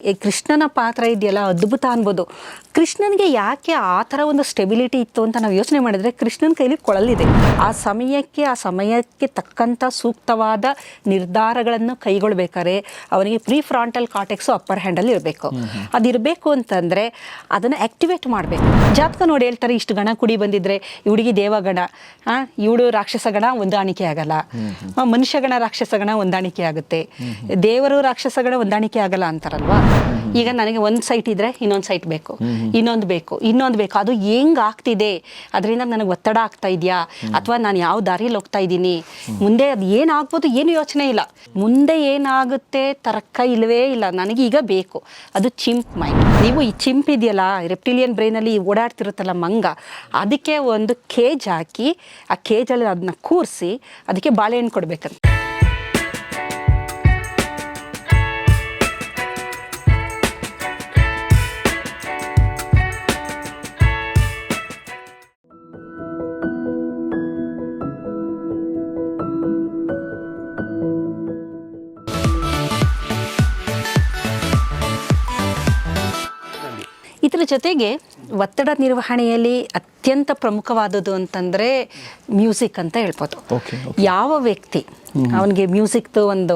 ಈ ಕೃಷ್ಣನ ಪಾತ್ರ ಇದೆಯಲ್ಲ ಅದ್ಭುತ ಅನ್ಬೋದು. ಕೃಷ್ಣನಿಗೆ ಯಾಕೆ ಆ ಥರ ಒಂದು ಸ್ಟೆಬಿಲಿಟಿ ಇತ್ತು ಅಂತ ನಾವು ಯೋಚನೆ ಮಾಡಿದ್ರೆ ಕೃಷ್ಣನ ಕೈಲಿ ಕೊಳಲಿದೆ ಆ ಸಮಯಕ್ಕೆ ಆ ಸಮಯಕ್ಕೆ ತಕ್ಕಂಥ ಸೂಕ್ತವಾದ ನಿರ್ಧಾರಗಳನ್ನು ಕೈಗೊಳ್ಬೇಕಾದ್ರೆ ಅವನಿಗೆ ಪ್ರೀ ಫ್ರಾಂಟಲ್ ಕಾಟೆಕ್ಸು ಅಪ್ಪರ್ ಹ್ಯಾಂಡಲ್ಲಿ ಇರಬೇಕು. ಅದಿರಬೇಕು ಅಂತಂದರೆ ಅದನ್ನು ಆಕ್ಟಿವೇಟ್ ಮಾಡಬೇಕು. ಜಾತಕ ನೋಡಿ ಹೇಳ್ತಾರೆ ಇಷ್ಟು ಗಣ ಕುಡಿ ಬಂದಿದ್ರೆ ಇ ಹುಡುಗಿ ದೇವಗಣ ಇವಳು ರಾಕ್ಷಸ ಗಣ ಹೊಂದಾಣಿಕೆ ಆಗಲ್ಲ. ಮನುಷ್ಯ ಮನುಷ್ಯಗಣ ರಾಕ್ಷಸ ಗಣ ಹೊಂದಾಣಿಕೆ ಆಗುತ್ತೆ. ದೇವರು ರಾಕ್ಷಸ ಗಣ ಹೊಂದಾಣಿಕೆ ಆಗಲ್ಲ ಅಂತಾರಲ್ವಾ? ಈಗ ನನಗೆ ಒಂದು ಸೈಟ್ ಇದ್ರೆ ಇನ್ನೊಂದು ಸೈಟ್ ಬೇಕು. ಇನ್ನೊಂದು ಬೇಕು ಇನ್ನೊಂದು ಬೇಕು. ಅದು ಹೆಂಗ್ ಆಗ್ತಿದೆ? ಅದರಿಂದ ನನಗೆ ಒತ್ತಡ ಆಗ್ತಾ ಇದೆಯಾ? ಅಥವಾ ನಾನು ಯಾವ ದಾರಿಯಲ್ಲಿ ಹೋಗ್ತಾ ಇದ್ದೀನಿ? ಮುಂದೆ ಅದು ಏನಾಗ್ಬೋದು ಏನು ಯೋಚನೆ ಇಲ್ಲ. ಮುಂದೆ ಏನಾಗುತ್ತೆ? ತರಕ ಇಲ್ಲವೇ ಇಲ್ಲ. ನನಗೆ ಈಗ ಬೇಕು. ಅದು ಚಿಂಪ್ ಮೈಂಡ್ ನೀವು ಈ ಚಿಂಪ್ ಇದೆಯಲ್ಲ ರೆಪ್ಟಿಲಿಯನ್ ಬ್ರೈನಲ್ಲಿ ಓಡಾಡ್ತಿರುತ್ತಲ್ಲ ಮಂಗ ಅದಕ್ಕೆ ಒಂದು ಕೇಜ್ ಹಾಕಿ ಆ ಕೇಜಲ್ಲಿ ಅದನ್ನ ಕೂರಿಸಿ ಅದಕ್ಕೆ ಬಾಳೆಹಣ್ಣು ಕೊಡ್ಬೇಕಂತ. ಜೊತೆಗೆ ಒತ್ತಡ ನಿರ್ವಹಣೆಯಲ್ಲಿ ಅತ್ಯಂತ ಪ್ರಮುಖವಾದದ್ದು ಅಂತಂದರೆ ಮ್ಯೂಸಿಕ್ ಅಂತ ಹೇಳ್ಬೋದು. ಯಾವ ವ್ಯಕ್ತಿ ಅವನಿಗೆ ಮ್ಯೂಸಿಕ್ದು ಒಂದು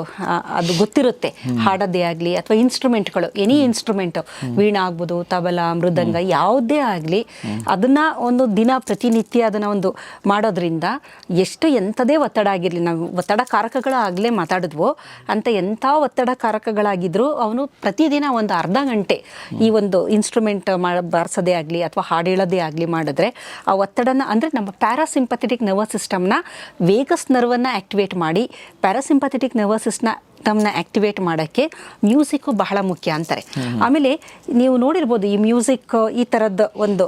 ಅದು ಗೊತ್ತಿರುತ್ತೆ. ಹಾಡೋದೇ ಆಗಲಿ ಅಥವಾ ಇನ್ಸ್ಟ್ರೂಮೆಂಟ್ಗಳು ಎನಿ ಇನ್ಸ್ಟ್ರೂಮೆಂಟ್ ವೀಣ ಆಗ್ಬೋದು ತಬಲ ಮೃದಂಗ ಯಾವುದೇ ಆಗಲಿ ಅದನ್ನ ಒಂದು ದಿನ ಪ್ರತಿನಿತ್ಯ ಅದನ್ನ ಒಂದು ಮಾಡೋದ್ರಿಂದ ಎಷ್ಟು ಎಂಥದೇ ಒತ್ತಡ ಆಗಿರಲಿ ನಾವು ಒತ್ತಡ ಕಾರಕಗಳಾಗಲೇ ಮಾತಾಡಿದ್ವು ಅಂತ ಎಂಥ ಒತ್ತಡ ಕಾರಕಗಳಾಗಿದ್ದರೂ ಅವನು ಪ್ರತಿದಿನ ಒಂದು ಅರ್ಧ ಗಂಟೆ ಈ ಒಂದು ಇನ್ಸ್ಟ್ರೂಮೆಂಟ್ ಮಾಡ ಬಾರಿಸೋದೇ ಆಗಲಿ ಅಥವಾ ಹಾಡು ಹೇಳೋದೇ ಆಗಲಿ ಮಾಡಿದ್ರೆ ಆ ಒತ್ತಡನ ಅಂದರೆ ನಮ್ಮ ಪ್ಯಾರಾಸಿಂಪಥೆಟಿಕ್ ನರ್ವಸ್ ಸಿಸ್ಟಮ್ನ ವೇಗಸ್ ನರ್ವನ್ನು ಆ್ಯಕ್ಟಿವೇಟ್ ಮಾಡಿ ಪ್ಯಾರಾಸಿಂಪಥೆಟಿಕ್ ನರ್ವಸ್ ಸಿಸ್ಟಮ್ನ ಆ್ಯಕ್ಟಿವೇಟ್ ಮಾಡೋಕ್ಕೆ ಮ್ಯೂಸಿಕ್ ಬಹಳ ಮುಖ್ಯ ಅಂತಾರೆ. ಆಮೇಲೆ ನೀವು ನೋಡಿರ್ಬೋದು ಈ ಮ್ಯೂಸಿಕ್ ಈ ಥರದ ಒಂದು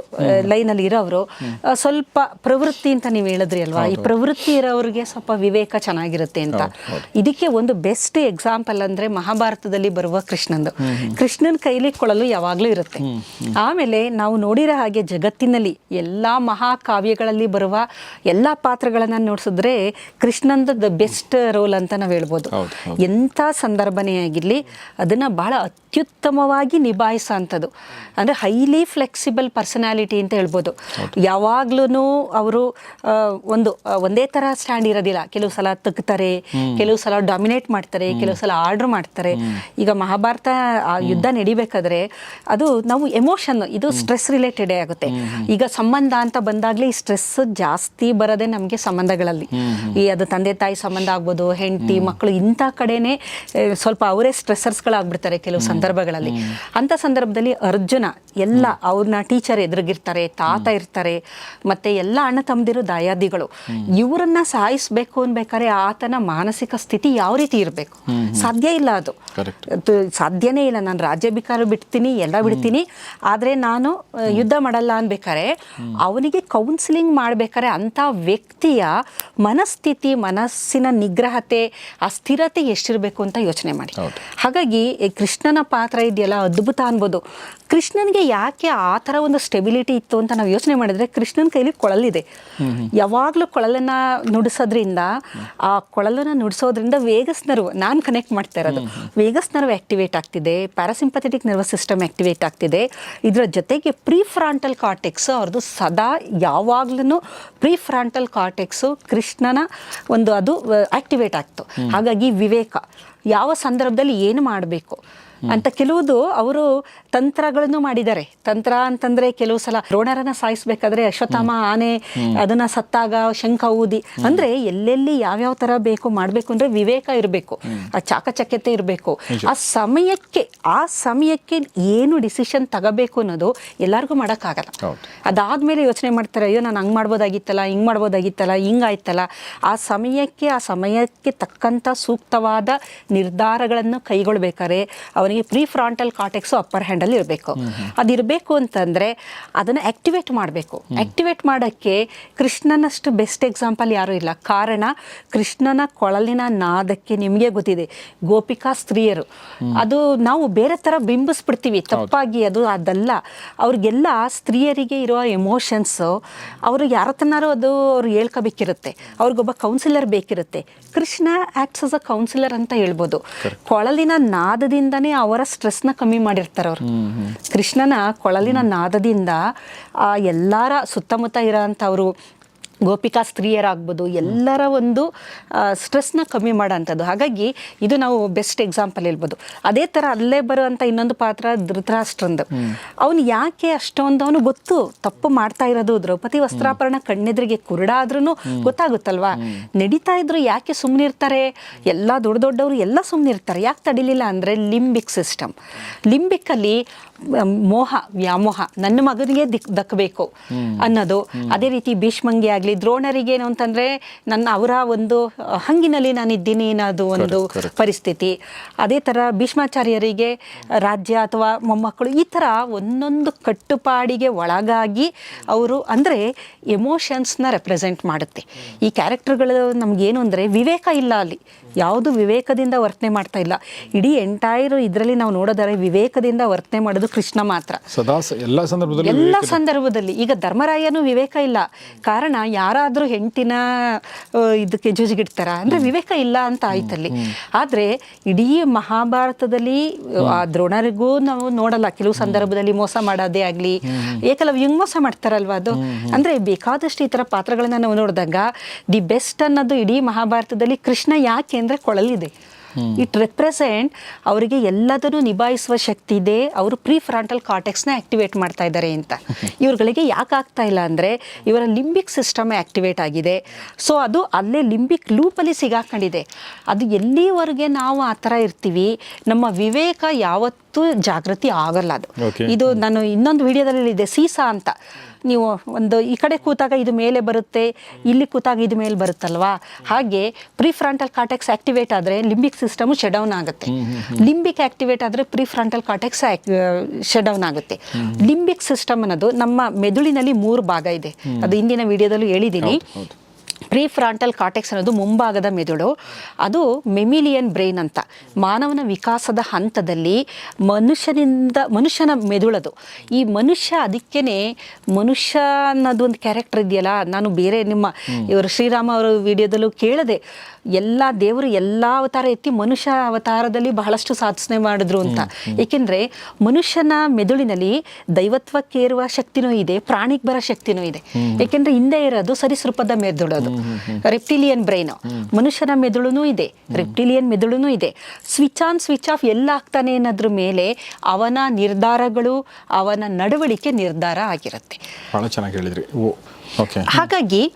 ಲೈನಲ್ಲಿ ಇರೋರು ಸ್ವಲ್ಪ ಪ್ರವೃತ್ತಿ ಅಂತ ನೀವು ಹೇಳಿದ್ರಿ ಅಲ್ವಾ? ಈ ಪ್ರವೃತ್ತಿ ಇರೋರಿಗೆ ಸ್ವಲ್ಪ ವಿವೇಕ ಚೆನ್ನಾಗಿರುತ್ತೆ ಅಂತ. ಇದಕ್ಕೆ ಒಂದು ಬೆಸ್ಟ್ ಎಕ್ಸಾಂಪಲ್ ಅಂದರೆ ಮಹಾಭಾರತದಲ್ಲಿ ಬರುವ ಕೃಷ್ಣಂದು. ಕೃಷ್ಣನ ಕೈಲಿ ಕೊಳಲು ಯಾವಾಗಲೂ ಇರುತ್ತೆ. ಆಮೇಲೆ ನಾವು ನೋಡಿರೋ ಹಾಗೆ ಜಗತ್ತಿನಲ್ಲಿ ಎಲ್ಲ ಮಹಾಕಾವ್ಯಗಳಲ್ಲಿ ಬರುವ ಎಲ್ಲ ಪಾತ್ರಗಳನ್ನು ನೋಡಿಸಿದ್ರೆ ಕೃಷ್ಣಂದು ದ ಬೆಸ್ಟ್ ರೋಲ್ ಅಂತ ನಾವು ಹೇಳ್ಬೋದು. ಎಂಥ ಸಂದರ್ಭನೇ ಆಗಿರಲಿ ಅದನ್ನು ಭಾಳ ಅತ್ಯುತ್ತಮವಾಗಿ ನಿಭಾಯಿಸೋ ಅಂಥದ್ದು ಅಂದರೆ ಹೈಲಿ ಫ್ಲೆಕ್ಸಿಬಲ್ ಪರ್ಸನಾಲಿಟಿ ಅಂತ ಹೇಳ್ಬೋದು. ಯಾವಾಗ್ಲೂ ಅವರು ಒಂದು ಒಂದೇ ಥರ ಸ್ಟ್ಯಾಂಡ್ ಇರೋದಿಲ್ಲ. ಕೆಲವು ಸಲ ತಗ್ತಾರೆ ಕೆಲವು ಸಲ ಡಾಮಿನೇಟ್ ಮಾಡ್ತಾರೆ ಕೆಲವು ಸಲ ಆರ್ಡರ್ ಮಾಡ್ತಾರೆ. ಈಗ ಮಹಾಭಾರತ ಯುದ್ಧ ನಡಿಬೇಕಾದ್ರೆ ಅದು ನಾವು ಎಮೋಷನ್ ಇದು ಸ್ಟ್ರೆಸ್ ರಿಲೇಟೆಡೇ ಆಗುತ್ತೆ. ಈಗ ಸಂಬಂಧ ಅಂತ ಬಂದಾಗಲೇ ಈ ಸ್ಟ್ರೆಸ್ ಜಾಸ್ತಿ ಬರೋದೇ ನಮಗೆ ಸಂಬಂಧಗಳಲ್ಲಿ. ಈ ಅದು ತಂದೆ ತಾಯಿ ಸಂಬಂಧ ಆಗ್ಬೋದು ಹೆಂಡತಿ ಮಕ್ಕಳು ಇಂಥ ಕಡೆನೇ ಸ್ವಲ್ಪ ಅವರೇ ಸ್ಟ್ರೆಸ್ಸರ್ಸ್ಗಳಾಗ್ಬಿಡ್ತಾರೆ ಕೆಲವು ಸಂದರ್ಭಗಳಲ್ಲಿ. ಅಂಥ ಸಂದರ್ಭದಲ್ಲಿ ಅರ್ಜುನ ಎಲ್ಲ ಅವ್ರನ್ನ ಟೀಚರ್ ಎದುರಿಗಿರ್ತಾರೆ ತಾತ ಇರ್ತಾರೆ ಮತ್ತೆ ಎಲ್ಲ ಅಣ್ಣ ತಮ್ಮದಿರು ದಾಯಾದಿಗಳು. ಇವರನ್ನ ಸಾಯಿಸ್ಬೇಕು ಅನ್ಬೇಕಾದ್ರೆ ಆತನ ಮಾನಸಿಕ ಸ್ಥಿತಿ ಯಾವ ರೀತಿ ಇರಬೇಕು? ಸಾಧ್ಯ ಇಲ್ಲ ಅದು. ಸಾಧ್ಯನೇ ಇಲ್ಲ. ನಾನು ರಾಜ್ಯಾಭಿಕಾರ ಬಿಡ್ತೀನಿ ಎಲ್ಲ ಬಿಡ್ತೀನಿ. ಆದರೆ ನಾನು ಯುದ್ಧ ಮಾಡಲ್ಲ ಅನ್ಬೇಕಾರೆ ಅವನಿಗೆ ಕೌನ್ಸಿಲಿಂಗ್ ಮಾಡ್ಬೇಕಾರೆ ಅಂಥ ವ್ಯಕ್ತಿಯ ಮನಸ್ಥಿತಿ ಮನಸ್ಸಿನ ನಿಗ್ರಹತೆ ಅಸ್ಥಿರತೆ ಸ್ಥಿರತೆ ಎಷ್ಟಿರಬೇಕು? ಅಂತ ಯೋಚನೆ ಮಾಡಿ. ಹಾಗಾಗಿ ಕೃಷ್ಣನ ಪಾತ್ರ ಇದೆಯಲ್ಲ ಅದ್ಭುತ ಅನ್ಬೋದು. ಕೃಷ್ಣನಿಗೆ ಯಾಕೆ ಆ ಥರ ಒಂದು ಸ್ಟೆಬಿಲಿಟಿ ಇತ್ತು ಅಂತ ನಾವು ಯೋಚನೆ ಮಾಡಿದ್ರೆ ಕೃಷ್ಣನ ಕೈಲಿ ಕೊಳಲಿದೆ. ಯಾವಾಗಲೂ ಕೊಳಲನ್ನ ನುಡಿಸೋದ್ರಿಂದ ಆ ಕೊಳಲನ್ನ ನುಡಿಸೋದ್ರಿಂದ ವೇಗಸ್ ನರ್ವ್ ನಾನು ಕನೆಕ್ಟ್ ಮಾಡ್ತಾ ಇರೋದು. ವೇಗಸ್ ನರ್ವ್ ಆಕ್ಟಿವೇಟ್ ಆಗ್ತಿದೆ ಪ್ಯಾರಾಸಿಂಪಥೆಟಿಕ್ ನರ್ವಸ್ ಸಿಸ್ಟಮ್ ಆಕ್ಟಿವೇಟ್ ಆಗ್ತಿದೆ. ಇದರ ಜೊತೆಗೆ ಪ್ರೀ ಫ್ರಾಂಟಲ್ ಕಾರ್ಟೆಕ್ಸ್ ಅವ್ರದ್ದು ಸದಾ ಯಾವಾಗ್ಲೂ ಪ್ರೀ ಫ್ರಾಂಟಲ್ ಕಾರ್ಟೆಕ್ಸು ಕೃಷ್ಣನ ಒಂದು ಅದು ಆಕ್ಟಿವೇಟ್ ಆಗ್ತು. ಹಾಗಾಗಿ ವಿವೇಕ. ಯಾವ ಸಂದರ್ಭದಲ್ಲಿ ಏನು ಮಾಡಬೇಕು? ಅಂತ ಕೆಲವುದು ಅವರು ತಂತ್ರಗಳನ್ನು ಮಾಡಿದ್ದಾರೆ. ತಂತ್ರ ಅಂತಂದ್ರೆ ಕೆಲವು ಸಲ ದ್ರೋಣರನ್ನ ಸಾಯಿಸ್ಬೇಕಾದ್ರೆ ಅಶ್ವತ್ಥಾಮ ಆನೆ ಅದನ್ನ ಸತ್ತಾಗ ಶಂಖ ಊದಿ. ಅಂದ್ರೆ ಎಲ್ಲೆಲ್ಲಿ ಯಾವ್ಯಾವ ತರ ಬೇಕು ಮಾಡ್ಬೇಕು ಅಂದ್ರೆ ವಿವೇಕ ಇರಬೇಕು. ಆ ಚಾಕಚಕ್ಯತೆ ಇರಬೇಕು. ಆ ಸಮಯಕ್ಕೆ ಆ ಸಮಯಕ್ಕೆ ಏನು ಡಿಸಿಷನ್ ತಗೋಬೇಕು ಅನ್ನೋದು ಎಲ್ಲರಿಗೂ ಮಾಡೋಕ್ಕಾಗಲ್ಲ. ಅದಾದ್ಮೇಲೆ ಯೋಚನೆ ಮಾಡ್ತಾರೆ ಅಯ್ಯೋ ನಾನು ಹಂಗೆ ಮಾಡ್ಬೋದಾಗಿತ್ತಲ್ಲ ಹಿಂಗ್ ಮಾಡ್ಬೋದಾಗಿತ್ತಲ್ಲ ಹಿಂಗಾಯ್ತಲ್ಲ. ಆ ಸಮಯಕ್ಕೆ ಆ ಸಮಯಕ್ಕೆ ತಕ್ಕಂಥ ಸೂಕ್ತವಾದ ನಿರ್ಧಾರಗಳನ್ನು ಕೈಗೊಳ್ಬೇಕಾದ್ರೆ ಅವನಿಗೆ ಪ್ರೀ ಫ್ರಾಂಟಲ್ ಕಾಟೆಕ್ಸು ಅಪ್ಪರ್ ಹ್ಯಾಂಡಲ್ಲಿ ಇರಬೇಕು. ಅದಿರಬೇಕು ಅಂತಂದರೆ ಅದನ್ನು ಆಕ್ಟಿವೇಟ್ ಮಾಡಬೇಕು. ಆಕ್ಟಿವೇಟ್ ಮಾಡೋಕ್ಕೆ ಕೃಷ್ಣನಷ್ಟು ಬೆಸ್ಟ್ ಎಕ್ಸಾಂಪಲ್ ಯಾರೂ ಇಲ್ಲ. ಕಾರಣ ಕೃಷ್ಣನ ಕೊಳಲಿನ ನಾದಕ್ಕೆ ನಿಮಗೆ ಗೊತ್ತಿದೆ. ಗೋಪಿಕಾ ಸ್ತ್ರೀಯರು. ಅದು ನಾವು ಬೇರೆ ಥರ ಬಿಂಬಿಸ್ಬಿಡ್ತೀವಿ. ತಪ್ಪಾಗಿ ಅದು ಅದಲ್ಲ. ಅವ್ರಿಗೆಲ್ಲ ಸ್ತ್ರೀಯರಿಗೆ ಇರೋ ಎಮೋಷನ್ಸು ಅವರು ಯಾರತ್ತನಾರು ಅದು ಅವ್ರು ಹೇಳ್ಕೋಬೇಕಿರುತ್ತೆ. ಅವ್ರಿಗೊಬ್ಬ counsellor ಬೇಕಿರುತ್ತೆ. Krishna acts as a counsellor ಅಂತ ಹೇಳ್ಬೋದು. ಕೊಳಲಿನ ನಾದದಿಂದನೇ ಅವರ ಸ್ಟ್ರೆಸ್ನ ಕಮ್ಮಿ ಮಾಡಿರ್ತಾರೆ ಅವರು. ಕೃಷ್ಣನ ಕೊಳಲಿನ ನಾದದಿಂದ ಆ ಎಲ್ಲರ ಸುತ್ತಮುತ್ತ ಇರೋಂಥವ್ರು ಗೋಪಿಕಾ ಸ್ತ್ರೀಯರಾಗ್ಬೋದು ಎಲ್ಲರ ಒಂದು ಸ್ಟ್ರೆಸ್ನ ಕಮ್ಮಿ ಮಾಡೋಂಥದ್ದು ಹಾಗಾಗಿ ಇದು ನಾವು ಬೆಸ್ಟ್ ಎಕ್ಸಾಂಪಲ್ ಹೇಳ್ಬೋದು. ಅದೇ ಥರ ಅಲ್ಲೇ ಬರುವಂಥ ಇನ್ನೊಂದು ಪಾತ್ರ ಧೃತರಾಷ್ಟ್ರಂದು. ಅವನು ಯಾಕೆ ಅಷ್ಟೊಂದು ಅವನು ಗೊತ್ತು ತಪ್ಪು ಮಾಡ್ತಾ ಇರೋದು ದ್ರೌಪದಿ ವಸ್ತ್ರಾಪರಣ ಕಣ್ಣೆದ್ರಿಗೆ ಕುರುಡಾದ್ರೂ ಗೊತ್ತಾಗುತ್ತಲ್ವಾ? ನಡೀತಾ ಇದ್ರು ಯಾಕೆ ಸುಮ್ಮನಿರ್ತಾರೆ ಎಲ್ಲ ದೊಡ್ಡ ದೊಡ್ಡವರು ಎಲ್ಲ ಸುಮ್ಮನಿರ್ತಾರೆ ಯಾಕೆ ತಡಿಲಿಲ್ಲ ಅಂದರೆ ಲಿಂಬಿಕ್ ಸಿಸ್ಟಮ್ ಲಿಂಬಿಕ್ಕಲ್ಲಿ ಮೋಹ ವ್ಯಾಮೋಹ ನನ್ನ ಮಗನಿಗೆ ದಿಕ್ ದಕ್ಕಬೇಕು ಅನ್ನೋದು. ಅದೇ ರೀತಿ ಭೀಷ್ಮಂಗಿ ಆಗಲಿ ದ್ರೋಣರಿಗೆ ಏನು ಅಂತಂದರೆ ನನ್ನ ಅವರ ಒಂದು ಹಂಗಿನಲ್ಲಿ ನಾನಿದ್ದೀನಿ ಅನ್ನೋದು ಒಂದು ಪರಿಸ್ಥಿತಿ. ಅದೇ ಥರ ಭೀಷ್ಮಾಚಾರ್ಯರಿಗೆ ರಾಜ್ಯ ಅಥವಾ ಮೊಮ್ಮಕ್ಕಳು ಈ ಥರ ಒಂದೊಂದು ಕಟ್ಟುಪಾಡಿಗೆ ಒಳಗಾಗಿ ಅವರು ಅಂದರೆ ಎಮೋಷನ್ಸ್ನ ರೆಪ್ರೆಸೆಂಟ್ ಮಾಡುತ್ತೆ. ಈ ಕ್ಯಾರೆಕ್ಟರ್ಗಳು ನಮಗೇನು ಅಂದರೆ ವಿವೇಕ ಇಲ್ಲ ಅಲ್ಲಿ. ಯಾವುದು ವಿವೇಕದಿಂದ ವರ್ತನೆ ಮಾಡ್ತಾ ಇಲ್ಲ. ಇಡೀ ಎಂಟೈರ್ ಇದರಲ್ಲಿ ನಾವು ನೋಡೋದಾದ್ರೆ ವಿವೇಕದಿಂದ ವರ್ತನೆ ಮಾಡೋದು ಕೃಷ್ಣ ಮಾತ್ರ. ಸದಾ ಎಲ್ಲ ಸಂದರ್ಭದಲ್ಲಿ ಎಲ್ಲ ಸಂದರ್ಭದಲ್ಲಿ. ಈಗ ಧರ್ಮರಾಯನು ವಿವೇಕ ಇಲ್ಲ. ಕಾರಣ ಯಾರಾದರೂ ಹೆಂಡತಿನ ಇದಕ್ಕೆ ಜುಜುಗಿಡ್ತಾರ? ಅಂದ್ರೆ ವಿವೇಕ ಇಲ್ಲ ಅಂತ ಆಯ್ತಲ್ಲಿ ಆದ್ರೆ ಇಡೀ ಮಹಾಭಾರತದಲ್ಲಿ ಆ ದ್ರೋಣರಿಗೂ ನಾವು ನೋಡಲ್ಲ. ಕೆಲವು ಸಂದರ್ಭದಲ್ಲಿ ಮೋಸ ಮಾಡೋದೇ ಆಗ್ಲಿ ಏಕಲವ್ಯಂಗ್ ಮೋಸ ಮಾಡ್ತಾರಲ್ವಾ ಅದು? ಅಂದ್ರೆ ಬೇಕಾದಷ್ಟು ಈ ಥರ ಪಾತ್ರಗಳನ್ನ ನಾವು ನೋಡಿದಾಗ ದಿ ಬೆಸ್ಟ್ ಅನ್ನೋದು ಇಡೀ ಮಹಾಭಾರತದಲ್ಲಿ ಕೃಷ್ಣ ಯಾಕೆ ಅಂದರೆ ಕೊಳಲಿದೆ. ಇಟ್ ರೆಪ್ರೆಸೆಂಟ್ ಅವರಿಗೆ ಎಲ್ಲದನ್ನು ನಿಭಾಯಿಸುವ ಶಕ್ತಿ ಇದೆ. ಅವರು ಪ್ರೀ ಫ್ರಾಂಟಲ್ ಕಾರ್ಟೆಕ್ಸ್ನ ಆಕ್ಟಿವೇಟ್ ಮಾಡ್ತಾ ಇದ್ದಾರೆ ಅಂತ. ಇವ್ರುಗಳಿಗೆ ಯಾಕೆ ಆಗ್ತಾ ಇಲ್ಲ ಅಂದರೆ ಇವರ ಲಿಂಬಿಕ್ ಸಿಸ್ಟಮ್ ಆಕ್ಟಿವೇಟ್ ಆಗಿದೆ. ಸೊ ಅದು ಅಲ್ಲೇ ಲಿಂಬಿಕ್ ಲೂಪಲ್ಲಿ ಸಿಗಾಕೊಂಡಿದೆ. ಅದು ಎಲ್ಲಿವರೆಗೆ ನಾವು ಆ ಥರ ಇರ್ತೀವಿ? ನಮ್ಮ ವಿವೇಕ ಯಾವತ್ತೂ ಜಾಗೃತಿ ಆಗಲ್ಲ ಅದು. ಇದು ನಾನು ಇನ್ನೊಂದು ವಿಡಿಯೋದಲ್ಲಿ ಇದೆ ಸೀಸಾ ಅಂತ. ನೀವು ಒಂದು ಈ ಕಡೆ ಕೂತಾಗ ಇದು ಮೇಲೆ ಬರುತ್ತೆ ಇಲ್ಲಿ ಕೂತಾಗ ಇದು ಮೇಲೆ ಬರುತ್ತಲ್ವಾ? ಹಾಗೆ ಪ್ರಿಫ್ರಂಟಲ್ ಕಾಟೆಕ್ಸ್ ಆಕ್ಟಿವೇಟ್ ಆದರೆ ಲಿಂಬಿಕ್ ಸಿಸ್ಟಮ್ ಶಡೌನ್ ಆಗುತ್ತೆ. ಲಿಂಬಿಕ್ ಆಕ್ಟಿವೇಟ್ ಆದರೆ ಪ್ರಿಫ್ರಂಟಲ್ ಕಾಟೆಕ್ಸ್ ಶಡೌನ್ ಆಗುತ್ತೆ. ಲಿಂಬಿಕ್ ಸಿಸ್ಟಮ್ ಅನ್ನೋದು ನಮ್ಮ ಮೆದುಳಿನಲ್ಲಿ ಮೂರು ಭಾಗ ಇದೆ. ಅದು ಇಂದಿನ ವಿಡಿಯೋದಲ್ಲೂ ಹೇಳಿದ್ದೀನಿ. ಪ್ರೀ ಫ್ರಾಂಟಲ್ ಕಾಟೆಕ್ಸ್ ಅನ್ನೋದು ಮುಂಭಾಗದ ಮೆದುಳು. ಅದು ಮೆಮಿಲಿಯನ್ ಬ್ರೈನ್ ಅಂತ. ಮಾನವನ ವಿಕಾಸದ ಹಂತದಲ್ಲಿ ಮನುಷ್ಯನಿಂದ ಮನುಷ್ಯನ ಮೆದುಳದು. ಈ ಮನುಷ್ಯ ಅದಕ್ಕೇ ಮನುಷ್ಯ ಅನ್ನೋದು ಒಂದು ಕ್ಯಾರೆಕ್ಟರ್ ಇದೆಯಲ್ಲ ನಾನು ಬೇರೆ ನಿಮ್ಮ ಇವರು ಶ್ರೀರಾಮ ಅವರ ವಿಡಿಯೋದಲ್ಲೂ ಕೇಳಿದೆ ಎಲ್ಲ ದೇವರು ಎಲ್ಲ ಅವತಾರ ಎತ್ತಿ ಮನುಷ್ಯ ಅವತಾರದಲ್ಲಿ ಬಹಳಷ್ಟು ಸಾಧನೆ ಮಾಡಿದ್ರು ಅಂತ. ಏಕೆಂದ್ರೆ ಮನುಷ್ಯನ ಮೆದುಳಿನಲ್ಲಿ ದೈವತ್ವಕ್ಕೇರುವ ಶಕ್ತಿನೂ ಇದೆ ಪ್ರಾಣಿಗೆ ಬರೋ ಶಕ್ತಿನೂ ಇದೆ. ಏಕೆಂದ್ರೆ ಹಿಂದೆ ಇರೋದು ಸರಿಸೃಪದ ಮೆದುಳದು ಅದು ರೆಪ್ಟಿಲಿಯನ್ ಬ್ರೈನ್ ಮನುಷ್ಯನ ಮೆದುಳುನೂ ಇದೆ ರೆಪ್ಟಿಲಿಯನ್ ಮೆದುಳುನೂ ಇದೆ. ಸ್ವಿಚ್ ಆನ್ ಸ್ವಿಚ್ ಆಫ್ ಎಲ್ಲ ಆಗ್ತಾನೆ ಅನ್ನೋದ್ರ ಮೇಲೆ ಅವನ ನಿರ್ಧಾರಗಳು ಅವನ ನಡವಳಿಕೆ ನಿರ್ಧಾರ ಆಗಿರುತ್ತೆ. ಬಹಳ ಚೆನ್ನಾಗಿ ಹೇಳಿದ್ರಿ. ಓಕೆ ಹಾಗಾಗಿ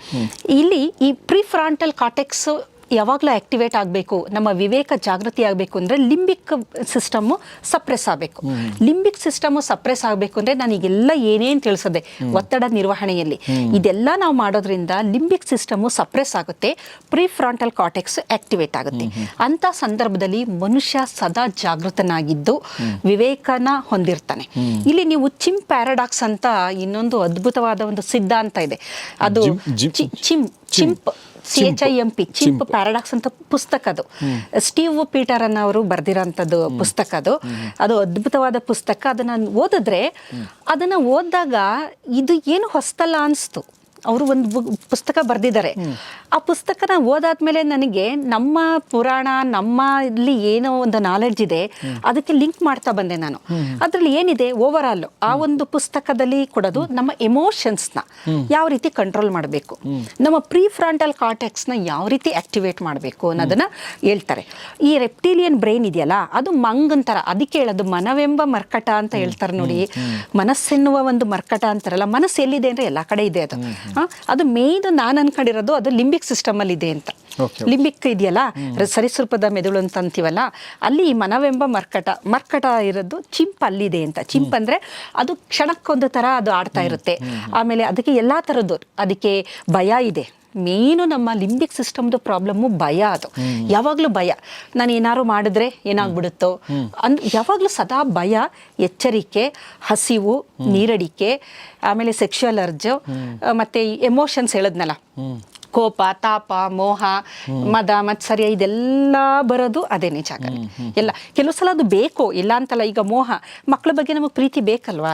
ಇಲ್ಲಿ ಈ ಪ್ರಿಫ್ರಾಂಟಲ್ ಕಾಟೆಕ್ಸ್ ಯಾವಾಗಲೂ ಆಕ್ಟಿವೇಟ್ ಆಗಬೇಕು ನಮ್ಮ ವಿವೇಕ ಜಾಗೃತಿ ಆಗಬೇಕು ಅಂದರೆ ಲಿಂಬಿಕ್ ಸಿಸ್ಟಮ್ಮು ಸಪ್ರೆಸ್ ಆಗಬೇಕು. ಲಿಂಬಿಕ್ ಸಿಸ್ಟಮು ಸಪ್ರೆಸ್ ಆಗಬೇಕು ಅಂದರೆ ನನಗೆಲ್ಲ ಏನೇನು ತಿಳಿಸದೆ? ಒತ್ತಡ ನಿರ್ವಹಣೆಯಲ್ಲಿ. ಇದೆಲ್ಲ ನಾವು ಮಾಡೋದ್ರಿಂದ ಲಿಂಬಿಕ್ ಸಿಸ್ಟಮು ಸಪ್ರೆಸ್ ಆಗುತ್ತೆ ಪ್ರಿಫ್ರಾಂಟಲ್ ಕಾಟೆಕ್ಸ್ ಆಕ್ಟಿವೇಟ್ ಆಗುತ್ತೆ. ಅಂಥ ಸಂದರ್ಭದಲ್ಲಿ ಮನುಷ್ಯ ಸದಾ ಜಾಗೃತನಾಗಿದ್ದು ವಿವೇಕನ ಹೊಂದಿರ್ತಾನೆ. ಇಲ್ಲಿ ನೀವು ಚಿಮ್ ಪ್ಯಾರಾಡಾಕ್ಸ್ ಅಂತ ಇನ್ನೊಂದು ಅದ್ಭುತವಾದ ಒಂದು ಸಿದ್ಧಾಂತ ಇದೆ. ಅದು chimp. Chimp. C H I M P chimp paradox ಅಂತ ಪುಸ್ತಕ ಅದು. ಸ್ಟೀವ್ ಪೀಟರ್ ಅನ್ನ ಅವರು ಬರೆದಿರೋಂಥದ್ದು ಪುಸ್ತಕ ಅದು. ಅದು ಅದ್ಭುತವಾದ ಪುಸ್ತಕ. ಅದನ್ನ ಓದಿದ್ರೆ ಅದನ್ನ ಓದಿದಾಗ ಇದು ಏನು ಹೊಸ್ತಲ್ಲ ಅನಿಸ್ತು. ಅವರು ಒಂದು ಪುಸ್ತಕ ಬರೆದಿದ್ದಾರೆ. ಆ ಪುಸ್ತಕನ ಓದಾದ್ಮೇಲೆ ನನಗೆ ನಮ್ಮ ಪುರಾಣ ನಮ್ಮ ಇಲ್ಲಿ ಏನೋ ಒಂದು ನಾಲೆಡ್ಜ್ ಇದೆ ಅದಕ್ಕೆ ಲಿಂಕ್ ಮಾಡ್ತಾ ಬಂದೆ ನಾನು. ಅದರಲ್ಲಿ ಏನಿದೆ ಓವರ್ ಆಲ್ ಆ ಒಂದು ಪುಸ್ತಕದಲ್ಲಿ ಕೊಡೋದು ನಮ್ಮ ಎಮೋಷನ್ಸ್ನ ಯಾವ ರೀತಿ ಕಂಟ್ರೋಲ್ ಮಾಡಬೇಕು. ನಮ್ಮ ಪ್ರೀ ಫ್ರಾಂಟಲ್ನ ಯಾವ ರೀತಿ ಆಕ್ಟಿವೇಟ್ ಮಾಡಬೇಕು ಅನ್ನೋದನ್ನ ಹೇಳ್ತಾರೆ. ಈ ರೆಪ್ಟಿಲಿಯನ್ ಬ್ರೈನ್ ಇದೆಯಲ್ಲ ಅದು ಮಂಗನ್ ಥರ ಅದಕ್ಕೆ ಹೇಳೋದು ಮನವೆಂಬ ಮರ್ಕಟ ಅಂತ ಹೇಳ್ತಾರೆ ನೋಡಿ. ಮನಸ್ಸೆನ್ನುವ ಒಂದು ಮರ್ಕಟ ಅಂತಾರಲ್ಲ ಮನಸ್ಸು ಎಲ್ಲಿದೆ ಅಂದರೆ ಎಲ್ಲ ಕಡೆ ಇದೆ ಅದು. ಅದು ಮೇಯ್ನ್ ನಾನು ಅನ್ಕೊಂಡಿರೋದು ಅದು ಲಿಂಬಿಕ್ ಸಿಸ್ಟಮ್ ಅಲ್ಲಿ ಇದೆ ಅಂತ. ಲಿಂಬಿಕ್ ಇದೆಯಲ್ಲ? ಸರಿಸೃಪದ ಸರೀಸೃಪದ ಮೆದುಳು ಅಂತ ಅಂತೀವಲ್ಲ? ಅಲ್ಲಿ ಈ ಮನವೆಂಬ ಮರ್ಕಟ ಮರ್ಕಟ ಇರೋದು ಚಿಂಪ್ ಅಲ್ಲಿದೆ ಅಂತ. ಚಿಂಪ್ ಅಂದ್ರೆ ಅದು ಕ್ಷಣಕ್ಕೊಂದು ಥರ ಅದು ಆಡ್ತಾ ಇರುತ್ತೆ. ಆಮೇಲೆ ಅದಕ್ಕೆ ಎಲ್ಲ ಥರದ್ದು ಅದಕ್ಕೆ ಭಯ ಇದೆ. ಮೇನು ನಮ್ಮ ಲಿಂಬಿಕ್ ಸಿಸ್ಟಮ್ದು ಪ್ರಾಬ್ಲಮ್ಮು ಭಯ ಅದು. ಯಾವಾಗಲೂ ಭಯ. ನಾನು ಏನಾದ್ರು ಮಾಡಿದ್ರೆ ಏನಾಗ್ಬಿಡುತ್ತೋ. ಅಂದ್ ಯಾವಾಗಲೂ ಸದಾ ಭಯ, ಎಚ್ಚರಿಕೆ, ಹಸಿವು, ನೀರಡಿಕೆ, ಆಮೇಲೆ ಸೆಕ್ಷುವಲ್ ಅರ್ಜು ಮತ್ತೆ ಎಮೋಷನ್ಸ್ ಹೇಳದ್ನಲ್ಲ. ಕೋಪ ತಾಪ ಮೋಹ ಮದ ಮತ್ಸರ್ಯ ಇದೆಲ್ಲ ಬರೋದು ಅದೇನೇ ಜಾಗ ಎಲ್ಲ ಕೆಲವು ಸಲ ಅದು ಬೇಕು? ಇಲ್ಲ ಅಂತಲ್ಲ ಈಗ ಮೋಹ ಮಕ್ಕಳ ಬಗ್ಗೆ ನಮಗೆ ಪ್ರೀತಿ ಬೇಕಲ್ವಾ?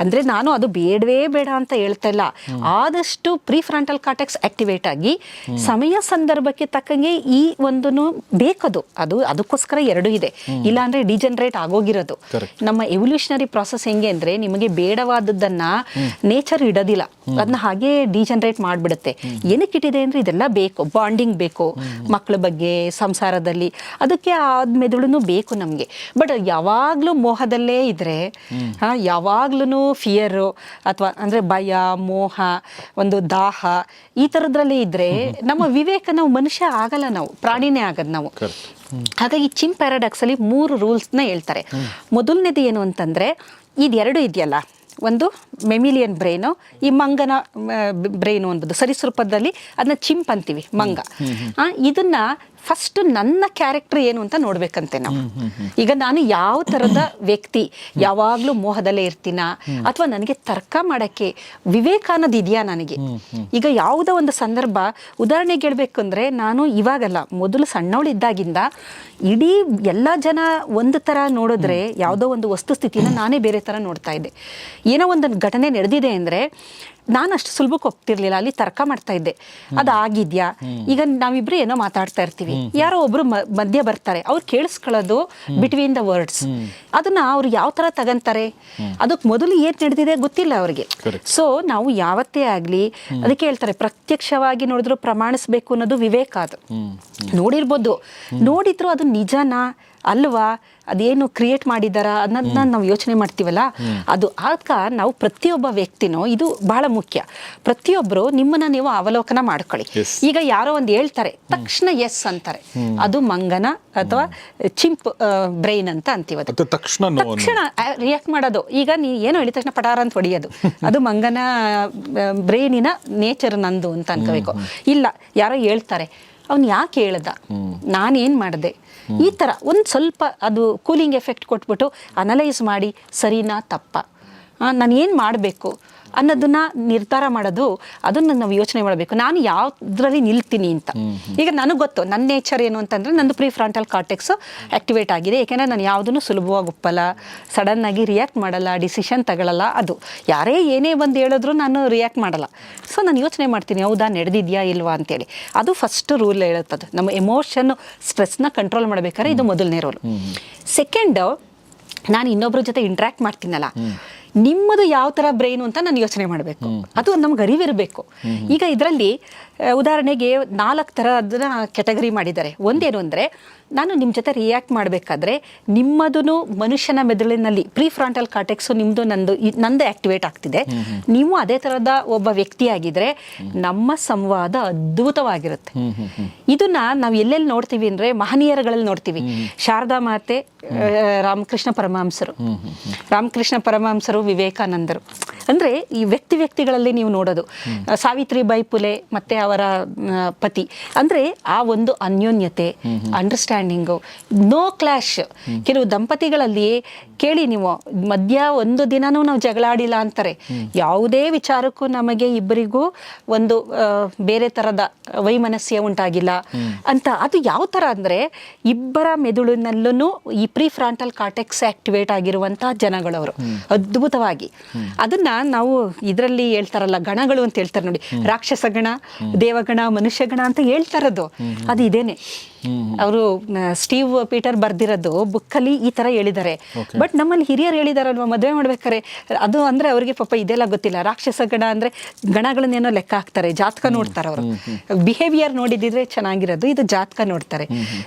ಅಂದ್ರೆ ನಾನು ಅದು ಬೇಡವೇ ಬೇಡ ಅಂತ ಹೇಳ್ತಾ ಇಲ್ಲ. ಆದಷ್ಟು ಪ್ರೀ ಫ್ರಂಟಲ್ ಕಾಟೆಕ್ಸ್ ಆಕ್ಟಿವೇಟ್ ಆಗಿ ಸಮಯ ಸಂದರ್ಭಕ್ಕೆ ತಕ್ಕಂಗೆ ಈ ಒಂದನ್ನು ಬೇಕದು. ಅದು ಅದಕ್ಕೋಸ್ಕರ ಎರಡು ಇದೆ. ಇಲ್ಲ ಅಂದ್ರೆ ಡಿಜನರೇಟ್ ಆಗೋಗಿರೋದು. ನಮ್ಮ ಎವಲ್ಯೂಷನರಿ ಪ್ರಾಸೆಸ್ ಹೆಂಗೆ ಅಂದ್ರೆ ನಿಮಗೆ ಬೇಡವಾದದ್ದನ್ನ ನೇಚರ್ ಇಡೋದಿಲ್ಲ. ಅದನ್ನ ಹಾಗೆ ಡಿಜನರೇಟ್ ಮಾಡಿಬಿಡುತ್ತೆ. ಏನಕ್ಕೆ ಇಟ್ಟಿದೆ ಅಂದ್ರೆ ಇದೆಲ್ಲ ಬೇಕು ಬಾಂಡಿಂಗ್ ಬೇಕು ಮಕ್ಕಳ ಬಗ್ಗೆ ಸಂಸಾರದಲ್ಲಿ. ಅದಕ್ಕೆ ಆ ಮೆದುಳು ಬೇಕು ನಮಗೆ. ಬಟ್ ಯಾವಾಗ್ಲೂ ಮೋಹದಲ್ಲೇ ಇದ್ರೆ ಹಾ ಯಾವಾಗ್ಲೂ ಫಿಯರು ಅಥವಾ ಅಂದ್ರೆ ಭಯ ಮೋಹ ಒಂದು ದಾಹ ಈ ಥರದ್ರಲ್ಲೇ ಇದ್ರೆ ನಮ್ಮ ವಿವೇಕ ನಾವು ಮನುಷ್ಯ ಆಗಲ್ಲ ನಾವು ಪ್ರಾಣಿನೇ ಆಗದ್ ನಾವು. ಹಾಗಾಗಿ ಚಿಮ್ ಪ್ಯಾರಾಡಾಕ್ಸ್ ಅಲ್ಲಿ ಮೂರು ರೂಲ್ಸ್ನ ಹೇಳ್ತಾರೆ. ಮೊದಲನೇದು ಏನು ಅಂತಂದ್ರೆ ಇದೆರಡು ಇದೆಯಲ್ಲ? ಒಂದು ಮೆಮಿಲಿಯನ್ ಬ್ರೈನು ಈ ಮಂಗನ ಬ್ರೈನು ಅನ್ಬೋದು ಸರಿಸೃಪದಲ್ಲಿ ಅದನ್ನ ಚಿಂಪ್ ಅಂತೀವಿ ಮಂಗ. ಇದನ್ನ ಫಸ್ಟ್ ನನ್ನ ಕ್ಯಾರೆಕ್ಟರ್ ಏನು ಅಂತ ನೋಡ್ಬೇಕಂತೆ ನಾವು. ಈಗ ನಾನು ಯಾವ ತರದ ವ್ಯಕ್ತಿ ಯಾವಾಗಲೂ ಮೋಹದಲ್ಲೇ ಇರ್ತೀನ ಅಥವಾ ನನಗೆ ತರ್ಕ ಮಾಡಕ್ಕೆ ವಿವೇಕ ಅನ್ನೋದು ಇದೆಯಾ ನನಗೆ? ಈಗ ಯಾವುದೋ ಒಂದು ಸಂದರ್ಭ ಉದಾಹರಣೆಗೆ ಹೇಳ್ಬೇಕು ಅಂದ್ರೆ ನಾನು ಇವಾಗಲ್ಲ ಮೊದಲು ಸಣ್ಣವಳಿದ್ದಾಗಿಂದ ಇಡೀ ಎಲ್ಲ ಜನ ಒಂದು ಥರ ನೋಡಿದ್ರೆ ಯಾವುದೋ ಒಂದು ವಸ್ತುಸ್ಥಿತಿನ ನಾನೇ ಬೇರೆ ತರ ನೋಡ್ತಾ ಇದ್ದೆ. ಏನೋ ಒಂದು ಘಟನೆ ನಡೆದಿದೆ ಅಂದರೆ ನಾನು ಅಷ್ಟು ಸುಲಭಕ್ಕೆ ಹೋಗ್ತಿರ್ಲಿಲ್ಲ ಅಲ್ಲಿ ತರ್ಕ ಮಾಡ್ತಾ ಇದ್ದೆ. ಅದು ಆಗಿದ್ಯಾ? ಈಗ ನಾವಿಬ್ರು ಏನೋ ಮಾತಾಡ್ತಾ ಇರ್ತೀವಿ. ಯಾರೋ ಒಬ್ರು ಮಧ್ಯ ಬರ್ತಾರೆ. ಅವ್ರು ಕೇಳಿಸ್ಕೊಳ್ಳೋದು ಬಿಟ್ವೀನ್ ದ ವರ್ಡ್ಸ್ ಅದನ್ನ ಅವ್ರು ಯಾವ ತರ ತಗಂತಾರೆ? ಅದಕ್ಕೆ ಮೊದಲು ಏನ್ ನಡೆದಿದೆ ಗೊತ್ತಿಲ್ಲ ಅವ್ರಿಗೆ. ಸೊ ನಾವು ಯಾವತ್ತೇ ಆಗ್ಲಿ ಅದಕ್ಕೆ ಹೇಳ್ತಾರೆ ಪ್ರತ್ಯಕ್ಷವಾಗಿ ನೋಡಿದ್ರು ಪ್ರಮಾಣಿಸ್ಬೇಕು ಅನ್ನೋದು ವಿವೇಕ ಅದು. ನೋಡಿರ್ಬೋದು. ನೋಡಿದ್ರು ಅದು ನಿಜನಾ? ಅಲ್ವಾ? ಅದೇನು ಕ್ರಿಯೇಟ್ ಮಾಡಿದಾರ ಅನ್ನೋದನ್ನ ನಾವು ಯೋಚನೆ ಮಾಡ್ತೀವಲ್ಲ? ಅದು ಆಗ ನಾವು ಪ್ರತಿಯೊಬ್ಬ ವ್ಯಕ್ತಿನೂ ಇದು ಬಹಳ ಮುಖ್ಯ. ಪ್ರತಿಯೊಬ್ಬರು ನಿಮ್ಮನ್ನ ನೀವು ಅವಲೋಕನ ಮಾಡ್ಕೊಳ್ಳಿ. ಈಗ ಯಾರೋ ಒಂದು ಹೇಳ್ತಾರೆ ತಕ್ಷಣ ಎಸ್ ಅಂತಾರೆ. ಅದು ಮಂಗನ ಅಥವಾ ಚಿಂಪ್ ಬ್ರೈನ್ ಅಂತ ಅಂತೀವಿ ತಕ್ಷಣ ರಿಯಾಕ್ಟ್ ಮಾಡೋದು. ಈಗ ನೀ ಏನು ಹೇಳಿದ ತಕ್ಷಣ ಪಟಾರ ಅಂತ ಹೊಡಿಯೋದು. ಅದು ಮಂಗನ ಬ್ರೈನಿನ ನೇಚರ್ ನಂದು ಅಂತ ಅನ್ಕೋಬೇಕು. ಇಲ್ಲ ಯಾರೋ ಹೇಳ್ತಾರೆ ಅವ್ನು ಯಾಕೆ ಹೇಳ್ದ? ನಾನೇನು ಮಾಡಿದೆ? ಈ ಥರ ಒಂದು ಸ್ವಲ್ಪ ಅದು ಕೂಲಿಂಗ್ ಎಫೆಕ್ಟ್ ಕೊಟ್ಬಿಟ್ಟು ಅನಲೈಸ್ ಮಾಡಿ ಸರಿನಾ ತಪ್ಪ? ನಾನು ಏನು ಮಾಡಬೇಕು? ಅನ್ನೋದನ್ನ ನಿರ್ಧಾರ ಮಾಡೋದು ಅದನ್ನ ನಾವು ಯೋಚನೆ ಮಾಡಬೇಕು. ನಾನು ಯಾವ್ದ್ರಲ್ಲಿ ನಿಲ್ತೀನಿ ಅಂತ. ಈಗ ನನಗೆ ಗೊತ್ತು ನನ್ನ ನೇಚರ್ ಏನು ಅಂತಂದ್ರೆ ನಂದು ಪ್ರೀ ಫ್ರಂಟಲ್ ಕಾರ್ಟೆಕ್ಸ್ ಆಕ್ಟಿವೇಟ್ ಆಗಿದೆ. ಯಾಕೆಂದ್ರೆ ನಾನು ಯಾವುದನ್ನು ಸುಲಭವಾಗಿ ಒಪ್ಪಲ್ಲ ಸಡನ್ ಆಗಿ ರಿಯಾಕ್ಟ್ ಮಾಡಲ್ಲ ಡಿಸಿಷನ್ ತಗೊಳ್ಳಲ್ಲ ಅದು. ಯಾರೇ ಏನೇ ಬಂದು ಹೇಳಿದ್ರು ನಾನು ರಿಯಾಕ್ಟ್ ಮಾಡಲ್ಲ. ಸೊ ನಾನು ಯೋಚನೆ ಮಾಡ್ತೀನಿ ಹೌದಾ ನಡೆದಿದ್ಯಾ ಇಲ್ವಾ ಅಂತೇಳಿ. ಅದು ಫಸ್ಟ್ ರೂಲ್ ಹೇಳುತ್ತದೆ ನಮ್ಮ ಎಮೋಷನ್ ಸ್ಟ್ರೆಸ್ನ ಕಂಟ್ರೋಲ್ ಮಾಡ್ಬೇಕಾದ್ರೆ ಇದು ಮೊದಲನೇ ರೂಲ್ ಸೆಕೆಂಡ್ ನಾನು ಇನ್ನೊಬ್ಬರ ಜೊತೆ ಇಂಟ್ರ್ಯಾಕ್ಟ್ ಮಾಡ್ತೀನಲ್ಲ. ನಿಮ್ಮದು ಯಾವ ತರ ಬ್ರೈನ್ ಅಂತ ನಾನು ಯೋಚನೆ ಮಾಡಬೇಕು. ಅದು ನಮ್ಗೆ ಅರಿವಿರಬೇಕು. ಈಗ ಇದರಲ್ಲಿ ಉದಾಹರಣೆಗೆ ನಾಲ್ಕು ಥರ ಅದನ್ನು ಕೆಟಗರಿ ಮಾಡಿದ್ದಾರೆ. ಒಂದೇನು ಅಂದರೆ, ನಾನು ನಿಮ್ಮ ಜೊತೆ ರಿಯಾಕ್ಟ್ ಮಾಡಬೇಕಾದ್ರೆ ನಿಮ್ಮದೂ ಮನುಷ್ಯನ ಮೆದುಳಿನಲ್ಲಿ ಪ್ರೀ ಫ್ರಾಂಟಲ್ ಕಾಟೆಕ್ಸು ನಿಮ್ಮದು ನಂದು ನಂದೇ ಆಕ್ಟಿವೇಟ್ ಆಗ್ತಿದೆ. ನೀವು ಅದೇ ಥರದ ಒಬ್ಬ ವ್ಯಕ್ತಿಯಾಗಿದ್ರೆ ನಮ್ಮ ಸಂವಾದ ಅದ್ಭುತವಾಗಿರುತ್ತೆ. ಇದನ್ನ ನಾವು ಎಲ್ಲೆಲ್ಲಿ ನೋಡ್ತೀವಿ ಅಂದರೆ, ಮಹನೀಯರುಗಳಲ್ಲಿ ನೋಡ್ತೀವಿ. ಶಾರದಾ ಮಾತೆ ರಾಮಕೃಷ್ಣ ಪರಮಹಂಸರು. ರಾಮಕೃಷ್ಣ ಪರಮಹಂಸರು, ವಿವೇಕಾನಂದರು. ಅಂದರೆ ಈ ವ್ಯಕ್ತಿ ವ್ಯಕ್ತಿಗಳಲ್ಲಿ ನೀವು ನೋಡೋದು. ಸಾವಿತ್ರಿ ಸಾವಿತ್ರಿಬಾಯಿ ಪುಲೆ ಮತ್ತೆ ಅವರ ಪತಿ. ಅಂದರೆ ಆ ಒಂದು ಅನ್ಯೋನ್ಯತೆ ಅಂಡರ್ಸ್ಟ್ಯಾಂಡಿಂಗು ನೋ ಕ್ಲಾಶ್ ಕೆಲವು ದಂಪತಿಗಳಲ್ಲಿ ಕೇಳಿ ನೀವು ಮಧ್ಯ ಒಂದು ದಿನನೂ ನಾವು ಜಗಳಾಡಿಲ್ಲ ಅಂತಾರೆ. ಯಾವುದೇ ವಿಚಾರಕ್ಕೂ ನಮಗೆ ಇಬ್ಬರಿಗೂ ಒಂದು ಬೇರೆ ಥರದ ವೈಮನಸ್ಯ ಉಂಟಾಗಿಲ್ಲ. ಅಂತ ಅದು ಯಾವ ಥರ ಅಂದರೆ ಇಬ್ಬರ ಮೆದುಳಿನಲ್ಲೂ ಈ ಪ್ರೀ ಫ್ರಾಂಟಲ್ ಕಾರ್ಟೆಕ್ಸ್ ಆಕ್ಟಿವೇಟ್ ಆಗಿರುವಂತಹ ಜನಗಳವರು. ಅದ್ಭುತವಾಗಿ. ಅದನ್ನ ನಾವು ಇದರಲ್ಲಿ ಹೇಳ್ತಾರಲ್ಲ ಗಣಗಳು ಅಂತ ಹೇಳ್ತಾರೆ ನೋಡಿ. ರಾಕ್ಷಸ ಗಣ ದೇವಗಣ ಮನುಷ್ಯ ಗಣ ಅಂತ ಹೇಳ್ತಾರದು. ಅದು ಇದೇನೆ. ಅವರು ಸ್ಟೀವ್ ಪೀಟರ್ ಬರ್ದಿರೋದು ಬುಕ್ಕಲ್ಲಿ ಈ ತರ ಹೇಳಿದ್ದಾರೆ. ಬಟ್ ನಮ್ಮಲ್ಲಿ ಹಿರಿಯರು ಹೇಳಿದಾರಲ್ವಾ ಮದುವೆ ಮಾಡ್ಬೇಕಾರೆ? ಅದು ಅಂದ್ರೆ ಅವರಿಗೆ ಪಾಪ ಇದೆಲ್ಲ ಗೊತ್ತಿಲ್ಲ. ರಾಕ್ಷಸ ಗಣ ಅಂದ್ರೆ ಗಣಗಳನ್ನೇನೋ ಲೆಕ್ಕ ಹಾಕ್ತಾರೆ ಜಾತಕ ನೋಡ್ತಾರೆ ಅವರು. ಬಿಹೇವಿಯರ್ ನೋಡಿದಿದ್ರೆ ಚೆನ್ನಾಗಿರೋದು ಇದು ಜಾತಕ ನೋಡ್ತಾರೆ.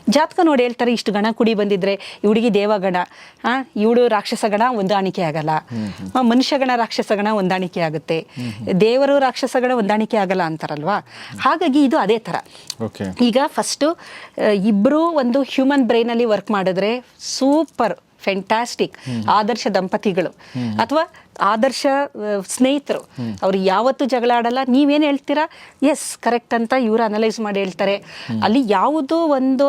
ಜಾತಕ ನೋಡಿ ಹೇಳ್ತಾರೆ ಇಷ್ಟು ಗಣ ಕುಡಿ ಬಂದಿದ್ರೆ ಹುಡುಗಿ ದೇವಗಣ ಆ ಇವಳು ರಾಕ್ಷಸ ಗಣ ಹೊಂದಾಣಿಕೆ ಆಗಲ್ಲ ಮನುಷ್ಯ ಗಣ ರಾಕ್ಷಸ ಗಣ ಹೊಂದಾಣಿಕೆ ಆಗುತ್ತೆ. ದೇವರು ರಾಕ್ಷಸಗಳ ಹೊಂದಾಣಿಕೆ ಆಗಲ್ಲ ಅಂತಾರಲ್ವಾ? ಹಾಗಾಗಿ ಇದು ಅದೇ ತರ ಓಕೆ ಈಗ ಫಸ್ಟು ಇಬ್ಬರು ಒಂದು ಹ್ಯೂಮನ್ ಬ್ರೈನಲ್ಲಿ ವರ್ಕ್ ಮಾಡಿದ್ರೆ ಸೂಪರ್ ಫೆಂಟಾಸ್ಟಿಕ್ ಆದರ್ಶ ದಂಪತಿಗಳು. ಅಥವಾ ಆದರ್ಶ ಸ್ನೇಹಿತರು. ಅವ್ರು ಯಾವತ್ತೂ ಜಗಳ ಆಡಲ್ಲ. ನೀವೇನು ಹೇಳ್ತೀರಾ? ಎಸ್ ಕರೆಕ್ಟ್ ಅಂತ ಇವರು ಅನಲೈಸ್ ಮಾಡಿ ಹೇಳ್ತಾರೆ. ಅಲ್ಲಿ ಯಾವುದೋ ಒಂದು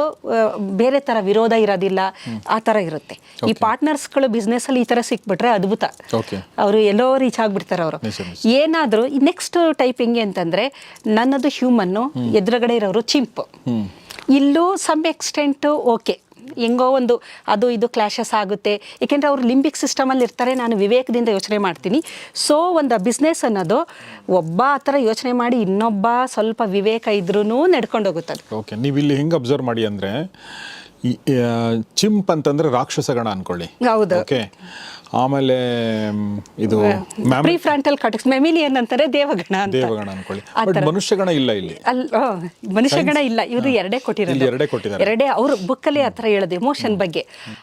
ಬೇರೆ ಥರ ವಿರೋಧ ಇರೋದಿಲ್ಲ. ಆ ಥರ ಇರುತ್ತೆ. ಈ ಪಾರ್ಟ್ನರ್ಸ್ಗಳು ಬಿಸ್ನೆಸ್ಸಲ್ಲಿ ಈ ಥರ ಸಿಕ್ಬಿಟ್ರೆ ಅದ್ಭುತ. ಅವರು ಎಲ್ಲೋ ರೀಚ್ ಆಗಿಬಿಡ್ತಾರೆ ಅವರು. ಏನಾದರೂ ನೆಕ್ಸ್ಟ್ ಟೈಪ್ ಹೆಂಗೆ ಅಂತಂದ್ರೆ ನನ್ನದು ಹ್ಯೂಮನ್ನು ಎದುರುಗಡೆ ಇರೋರು ಚಿಂಪು. ಇಲ್ಲೂ ಸಮ್ ಎಕ್ಸ್ಟೆಂಟು ಓಕೆ ಹೆಂಗೋ ಒಂದು ಅದು ಇದು ಕ್ಲಾಶಸ್ ಆಗುತ್ತೆ. ಏಕೆಂದರೆ ಅವರು ಲಿಂಬಿಕ್ ಸಿಸ್ಟಮಲ್ಲಿ ಇರ್ತಾರೆ ನಾನು ವಿವೇಕದಿಂದ ಯೋಚನೆ ಮಾಡ್ತೀನಿ. ಸೊ ಒಂದು ಬಿಸ್ನೆಸ್ ಅನ್ನೋದು ಒಬ್ಬ ಆ ಥರ ಯೋಚನೆ ಮಾಡಿ ಇನ್ನೊಬ್ಬ ಸ್ವಲ್ಪ ವಿವೇಕ ಇದ್ರೂ ನಡ್ಕೊಂಡು ಹೋಗುತ್ತೆ ಓಕೆ ನೀವು ಇಲ್ಲಿ ಹೆಂಗೆ ಅಬ್ಸರ್ವ್ ಮಾಡಿ ಅಂದರೆ ಚಿಂಪ್ ಅಂತಂದ್ರೆ ರಾಕ್ಷಸ ಗಣ ಅನ್ಕೊಳ್ಳಿ. ಹೌದು. ಓಕೆ ಆಮೇಲೆ ಇದು ma'am pre frontal cortex mammalian ಅಂತಾರೆ ದೇವಗಣ ಅಂತ. ದೇವಗಣ ಅನ್ಕೊಳ್ಳಿ. ಬಟ್. ಮನುಷ್ಯಗಣ ಇಲ್ಲ ಇಲ್ಲಿ. ಮನುಷ್ಯಗಣ ಇಲ್ಲ. ಇವರು ಎರಡೇ ಕೊಟ್ಟಿರೋದು. ಎರಡೇ ಕೊಟ್ಟಿದ್ದಾರೆ. ಎರಡೇ ಅವ್ರ ಬುಕ್ಕಲ್ಲಿ ಆ ಥರ ಹೇಳೋದು ಎಮೋಷನ್ ಬಗ್ಗೆ.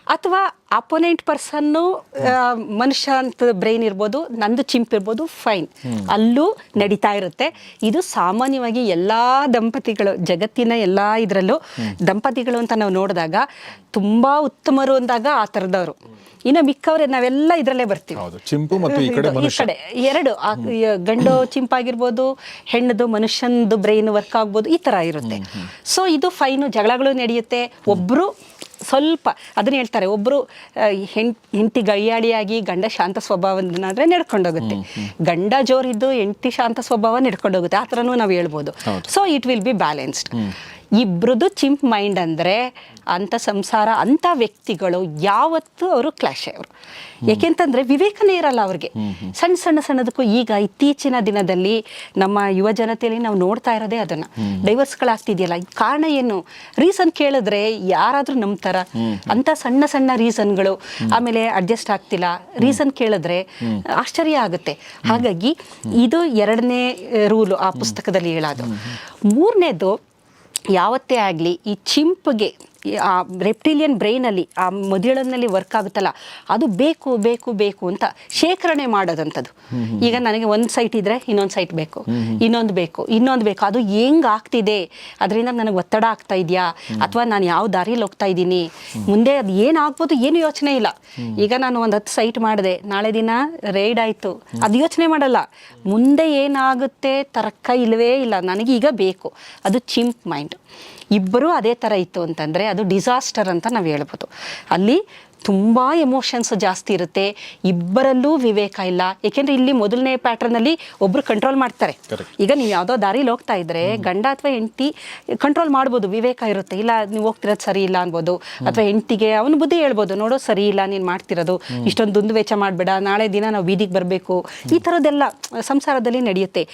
ಅಥವಾ ಅಪೋನೆಂಟ್ ಪರ್ಸನ್ನು ಮನುಷ್ಯ ಅಂತ ಬ್ರೈನ್ ಇರ್ಬೋದು ನಂದು ಚಿಂಪ್ ಇರ್ಬೋದು ಫೈನ್ ಅಲ್ಲೂ ನಡೀತಾ ಇರುತ್ತೆ. ಇದು ಸಾಮಾನ್ಯವಾಗಿ ಎಲ್ಲ ದಂಪತಿಗಳು ಜಗತ್ತಿನ ಎಲ್ಲ ಇದರಲ್ಲೂ ದಂಪತಿಗಳು ಅಂತ ನಾವು ನೋಡಿದಾಗ ತುಂಬ ಉತ್ತಮರು ಅಂದಾಗ ಆ ಥರದವರು. ಇನ್ನು ಮಿಕ್ಕವ್ರೆ ನಾವೆಲ್ಲ ಇದರಲ್ಲೇ ಬರ್ತೀವಿ. ಹೌದು ಚಿಂಪು ಮತ್ತು ಈ ಕಡೆ ಇದು ಮನುಷ್ಯ. ಕಡೆ ಎರಡು ಆ- ಈ ಗಂಡು ಚಿಂಪಾಗಿರ್ಬೋದು ಹೆಣ್ಣದು ಮನುಷ್ಯನದು ಬ್ರೈನ್ ವರ್ಕ್ ಆಗ್ಬೋದು ಈ ಥರ ಇರುತ್ತೆ. ಸೊ ಇದು ಫೈನು ಜಗಳಗಳು ನಡೆಯುತ್ತೆ. ಒಬ್ಬರು ಸ್ವಲ್ಪ ಅದನ್ನ ಹೇಳ್ತಾರೆ ಒಬ್ಬರು ಹೆಂಡತಿ ಗೈಯಾಳಿಯಾಗಿ ಗಂಡ ಶಾಂತ ಸ್ವಭಾವನಾದ್ರೆ ನಡ್ಕೊಂಡೋಗುತ್ತೆ. ಗಂಡ ಜೋರಿದ್ದು ಹೆಂಡತಿ ಶಾಂತ ಸ್ವಭಾವ ನಡ್ಕೊಂಡೋಗುತ್ತೆ. ಆ ಥರನೂ ನಾವು ಹೇಳ್ಬೋದು. So it will be balanced ಇಬ್ರದ್ದು chimp mind ಅಂದರೆ ಅಂಥ ಸಂಸಾರ ಅಂಥ ವ್ಯಕ್ತಿಗಳು ಯಾವತ್ತೂ ಅವರು ಕ್ಲಾಶ್ ಅವರು. ಏಕೆಂತಂದರೆ ವಿವೇಕನೇ ಇರಲ್ಲ ಅವ್ರಿಗೆ. ಸಣ್ಣ ಸಣ್ಣ ಸಣ್ಣದಕ್ಕೂ ಈಗ ಇತ್ತೀಚಿನ ದಿನದಲ್ಲಿ ನಮ್ಮ ಯುವ ಜನತೆಯಲ್ಲಿ ನಾವು ನೋಡ್ತಾ ಇರೋದೇ ಅದನ್ನ. ಡೈವರ್ಸ್ಗಳಾಗ್ತಿದೆಯಲ್ಲ ಕಾರಣ ಏನು? ರೀಸನ್ ಕೇಳಿದ್ರೆ ಯಾರಾದ್ರೂ ನಂಬ್ತಾರ? ಅಂತ ಸಣ್ಣ ಸಣ್ಣ ರೀಸನ್ಗಳು. ಆಮೇಲೆ ಅಡ್ಜಸ್ಟ್ ಆಗ್ತಿಲ್ಲ. ರೀಸನ್ ಕೇಳಿದ್ರೆ ಆಶ್ಚರ್ಯ ಆಗುತ್ತೆ. ಹಾಗಾಗಿ ಇದು ಎರಡನೇ ರೂಲು ಆ ಪುಸ್ತಕದಲ್ಲಿ ಹೇಳೋದು. ಮೂರನೇದು ಯಾವತ್ತೇ ಆಗಲಿ ಈ ಚಿಂಪ್ಗೆ ಆ ರೆಪ್ಟಿಲಿಯನ್ ಬ್ರೈನಲ್ಲಿ ಆ ಮೊದಲನಲ್ಲಿ ವರ್ಕ್ ಆಗುತ್ತಲ್ಲ ಅದು ಬೇಕು ಬೇಕು ಬೇಕು ಅಂತ ಶೇಖರಣೆ ಮಾಡೋದಂಥದ್ದು ಈಗ ನನಗೆ ಒಂದು ಸೈಟ್ ಇದ್ರೆ ಇನ್ನೊಂದು ಸೈಟ್ ಬೇಕು ಇನ್ನೊಂದು ಬೇಕು ಇನ್ನೊಂದು ಬೇಕು ಅದು ಹೆಂಗ್ ಆಗ್ತಿದೆ? ಅದರಿಂದ ನನಗೆ ಒತ್ತಡ ಆಗ್ತಾ ಇದೆಯಾ? ಅಥವಾ ನಾನು ಯಾವ ದಾರಿಯಲ್ಲಿ ಹೋಗ್ತಾ ಇದ್ದೀನಿ? ಮುಂದೆ ಅದು ಏನಾಗ್ಬೋದು ಏನು ಯೋಚನೆ ಇಲ್ಲ. ಈಗ ನಾನು ಒಂದು ಹತ್ತು ಸೈಟ್ ಮಾಡಿದೆ ನಾಳೆ ದಿನ ರೈಡ್ ಆಯಿತು. ಅದು ಯೋಚನೆ ಮಾಡಲ್ಲ. ಮುಂದೆ ಏನಾಗುತ್ತೆ ತರ್ಕ ಇಲ್ಲವೇ ಇಲ್ಲ ನನಗೆ ಈಗ ಬೇಕು. ಅದು ಚಿಂಪ್ ಮೈಂಡ್ ಇಬ್ಬರೂ ಅದೇ ಥರ ಇತ್ತು ಅಂತಂದರೆ ಅದು ಡಿಸಾಸ್ಟರ್ ಅಂತ ನಾವು ಹೇಳ್ಬೋದು. ಅಲ್ಲಿ ತುಂಬ ಎಮೋಷನ್ಸ್ ಜಾಸ್ತಿ ಇರುತ್ತೆ ಇಬ್ಬರಲ್ಲೂ ವಿವೇಕ ಇಲ್ಲ. ಏಕೆಂದರೆ ಇಲ್ಲಿ ಮೊದಲನೇ ಪ್ಯಾಟ್ರನಲ್ಲಿ ಒಬ್ಬರು ಕಂಟ್ರೋಲ್ ಮಾಡ್ತಾರೆ. ಈಗ ನೀವು ಯಾವುದೋ ದಾರಿಲಿ ಹೋಗ್ತಾ ಇದ್ರೆ ಗಂಡ ಅಥವಾ ಹೆಂಡತಿ ಕಂಟ್ರೋಲ್ ಮಾಡ್ಬೋದು ವಿವೇಕ ಇರುತ್ತೆ. ಇಲ್ಲ ನೀವು ಹೋಗ್ತಿರೋದು ಸರಿ ಇಲ್ಲ ಅನ್ಬೋದು ಅಥವಾ ಹೆಂಡತಿಗೆ ಅವನು ಬುದ್ಧಿ ಹೇಳ್ಬೋದು ನೋಡೋ ಸರಿ ಇಲ್ಲ ನೀನು ಮಾಡ್ತಿರೋದು ಇಷ್ಟೊಂದು ದುಂದು ವೆಚ್ಚ ಮಾಡಬೇಡ ನಾಳೆ ದಿನ ನಾವು ಬೀದಿಗೆ ಬರಬೇಕು. ಈ ಥರದ್ದೆಲ್ಲ ಸಂಸಾರದಲ್ಲಿ ನಡೆಯುತ್ತೆ.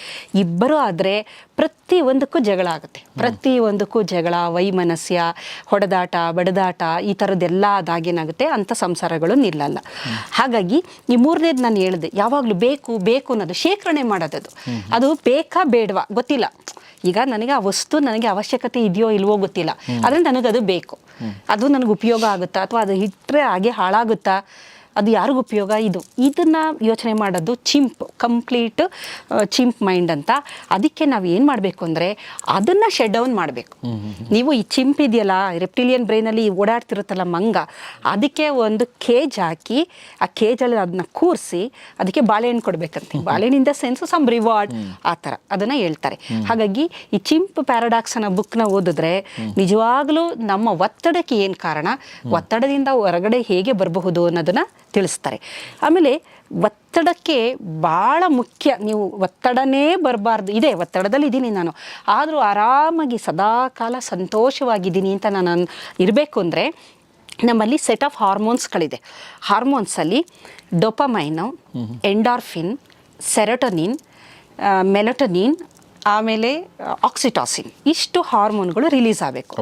ಇಬ್ಬರು ಆದರೆ ಪ್ರತಿ ಒಂದಕ್ಕೂ ಜಗಳ ಆಗುತ್ತೆ. ಪ್ರತಿ ಒಂದಕ್ಕೂ ಜಗಳ, ವೈಮನಸ್ಯ, ಹೊಡೆದಾಟ, ಬಡದಾಟ ಈ ಥರದ್ದೆಲ್ಲ ಅದಾಗೇನಾಗುತ್ತೆ ಅಂಥ ಸಂಸಾರಗಳು ನಿಲ್ಲಲ್ಲ. ಹಾಗಾಗಿ ಈ ಮೂರನೇದು ನಾನು ಹೇಳಿದೆ, ಯಾವಾಗಲೂ ಬೇಕು ಬೇಕು ಅನ್ನೋದು ಶೇಖರಣೆ ಮಾಡೋದದು ಅದು. ಬೇಕಾ ಬೇಡವಾ? ಗೊತ್ತಿಲ್ಲ. ಈಗ ನನಗೆ ಆ ವಸ್ತು ನನಗೆ ಅವಶ್ಯಕತೆ ಇದೆಯೋ ಇಲ್ವೋ ಗೊತ್ತಿಲ್ಲ. ಆದರೆ ನನಗದು ಬೇಕು. ಅದು ನನಗೆ ಉಪಯೋಗ ಆಗುತ್ತಾ? ಅಥವಾ ಅದು ಇಟ್ಟರೆ ಹಾಗೆ ಹಾಳಾಗುತ್ತಾ? ಅದು ಯಾರಿಗೂ ಉಪಯೋಗ? ಇದು. ಇದನ್ನ ಯೋಚನೆ ಮಾಡೋದು ಚಿಂಪ್. ಕಂಪ್ಲೀಟ್ ಚಿಂಪ್ ಮೈಂಡ್ ಅಂತ. ಅದಕ್ಕೆ ನಾವು ಏನು ಮಾಡಬೇಕು ಅಂದರೆ ಅದನ್ನು ಶೆಡ್ ಡೌನ್ ಮಾಡಬೇಕು. ನೀವು ಈ ಚಿಂಪ್ ಇದೆಯಲ್ಲ ರೆಪ್ಟಿಲಿಯನ್ ಬ್ರೈನಲ್ಲಿ ಓಡಾಡ್ತಿರುತ್ತಲ್ಲ ಮಂಗ ಅದಕ್ಕೆ ಒಂದು ಕೇಜ್ ಹಾಕಿ ಆ ಕೇಜಲ್ಲಿ ಅದನ್ನ ಕೂರಿಸಿ ಅದಕ್ಕೆ ಬಾಳೆಹಣ್ಣು ಕೊಡಬೇಕಂತೆ. ಬಾಳೆಹಣ್ಣಿಂದ ಸೆನ್ಸ್ ಸಮ್ ರಿವಾರ್ಡ್ ಆ ಥರ. ಅದನ್ನು ಹೇಳ್ತಾರೆ. ಹಾಗಾಗಿ ಈ ಚಿಂಪ್ ಪ್ಯಾರಾಡಾಕ್ಸ್ ಅನ್ನೋ ಬುಕ್ನ ಓದಿದ್ರೆ ನಿಜವಾಗ್ಲೂ ನಮ್ಮ ಒತ್ತಡಕ್ಕೆ ಏನು ಕಾರಣ? ಒತ್ತಡದಿಂದ ಹೊರಗಡೆ ಹೇಗೆ ಬರಬಹುದು ಅನ್ನೋದನ್ನ ತಿಳಿಸ್ತಾರೆ. ಆಮೇಲೆ ಒತ್ತಡಕ್ಕೆ ಭಾಳ ಮುಖ್ಯ. ನೀವು ಒತ್ತಡನೇ ಬರಬಾರ್ದು. ಇದೆ, ಒತ್ತಡದಲ್ಲಿ ಇದ್ದೀನಿ ನಾನು. ಆದರೂ ಆರಾಮಾಗಿ ಸದಾ ಕಾಲ ಸಂತೋಷವಾಗಿದ್ದೀನಿ ಅಂತ ನಾನು ಇರಬೇಕು ಅಂದರೆ ನಮ್ಮಲ್ಲಿ ಸೆಟ್ ಆಫ್ ಹಾರ್ಮೋನ್ಸ್ಗಳಿದೆ ಹಾರ್ಮೋನ್ಸಲ್ಲಿ ಡೊಪಮೈನು ಎಂಡಾರ್ಫಿನ್ ಸೆರೋಟನಿನ್ ಮೆಲಟನಿನ್ ಆಮೇಲೆ ಆಕ್ಸಿಟಾಸಿನ್ ಇಷ್ಟು ಹಾರ್ಮೋನ್ಗಳು ರಿಲೀಸ್ ಆಗಬೇಕು.